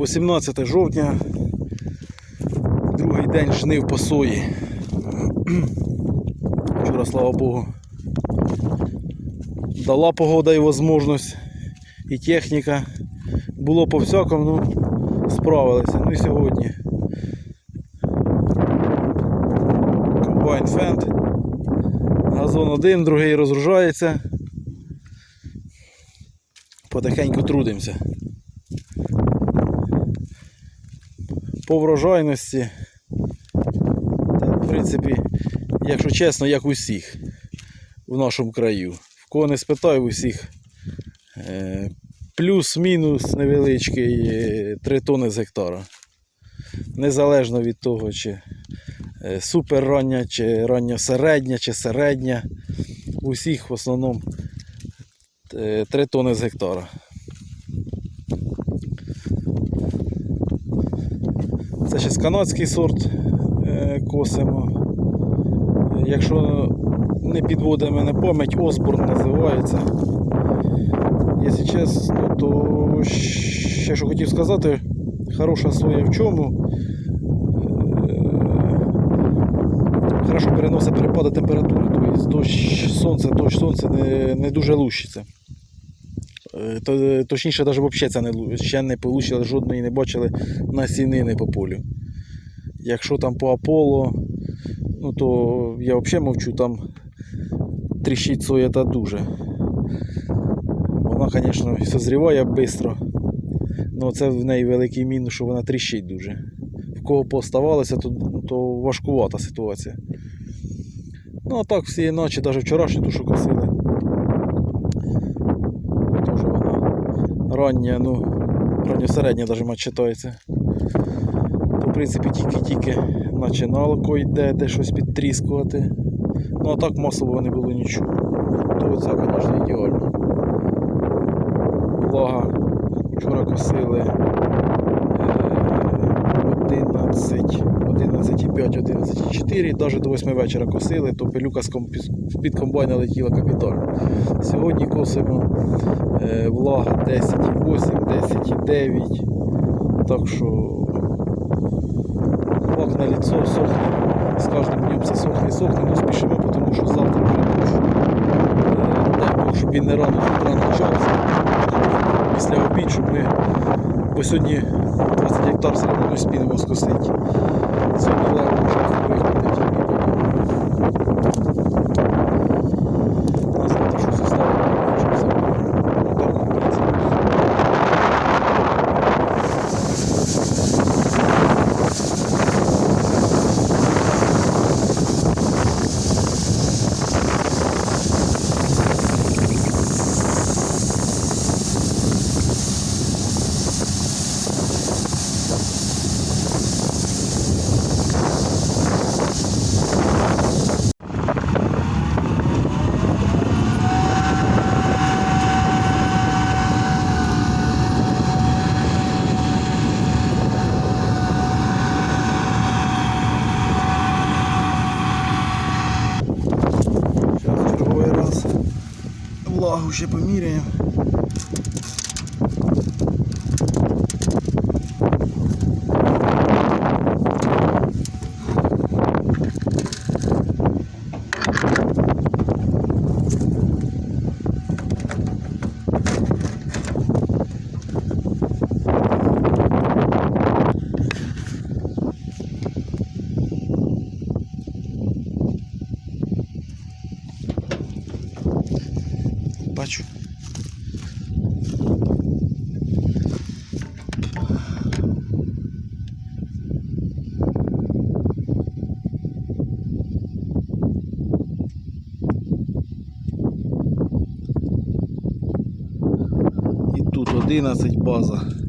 18 жовтня, другий день жнив по сої. Вчора, слава Богу, дала погода і можливість, і техніка. Було по всякому, ну, справилися. Ну і сьогодні. Комбайн фенд. Газон один, другий розгружається. Потихеньку трудимося. По врожайності. Та, в принципі, якщо чесно, як усіх в нашому краю. В кого не спитаю, усіх е, плюс-мінус невеличкий 3 тони з гектара. Незалежно від того, чи е, супер рання, чи рання середня, чи середня. У всіх в основному 3 тони з гектара. Це ще канадський сорт е, косимо. Якщо не підводить мене пам'ять, Осборн називається. Якщо чесно, то ще що хотів сказати, хороша соя в чому. Е, Хорошо переносить перепади температури, тобто дощ сонце, дощ сонце не, не дуже лущиться. Е, То, точніше, навіть взагалі це не, ще не получили, жодної не бачили насінини по полю. Якщо там по Аполло, ну то я взагалі мовчу, там тріщить соя та дуже. Вона, звісно, созріває швидко. але це в неї великий мінус, що вона тріщить дуже. В кого поставалося, то, то важкувата ситуація. Ну а так всі ночі, навіть вчорашню тушу косили. Теж вона рання, ну, ранньосередня навіть мать читається. То, в принципі, тільки-тільки починалко йде, де щось підтріскувати. Ну а так масово не було нічого. То це, звісно, ідеально. Влага вчора косили е, 11, 11,5, 11,4, навіть до 8 вечора косили, то пилюка з комп- під комбайна летіла капітально. Сьогодні косимо е, влага 10,8, 10,9. Так що факт на лицо сохне. З кожним днем все сохне і сохне, ну спішимо, тому що завтра вже. Е, Дай Бог, щоб він не рано з утра почався. Після обід, щоб ми, бо сьогодні 20 гектар все одно спінемо скосити. Jorge, para Miranha. Бачу. І тут 11 база.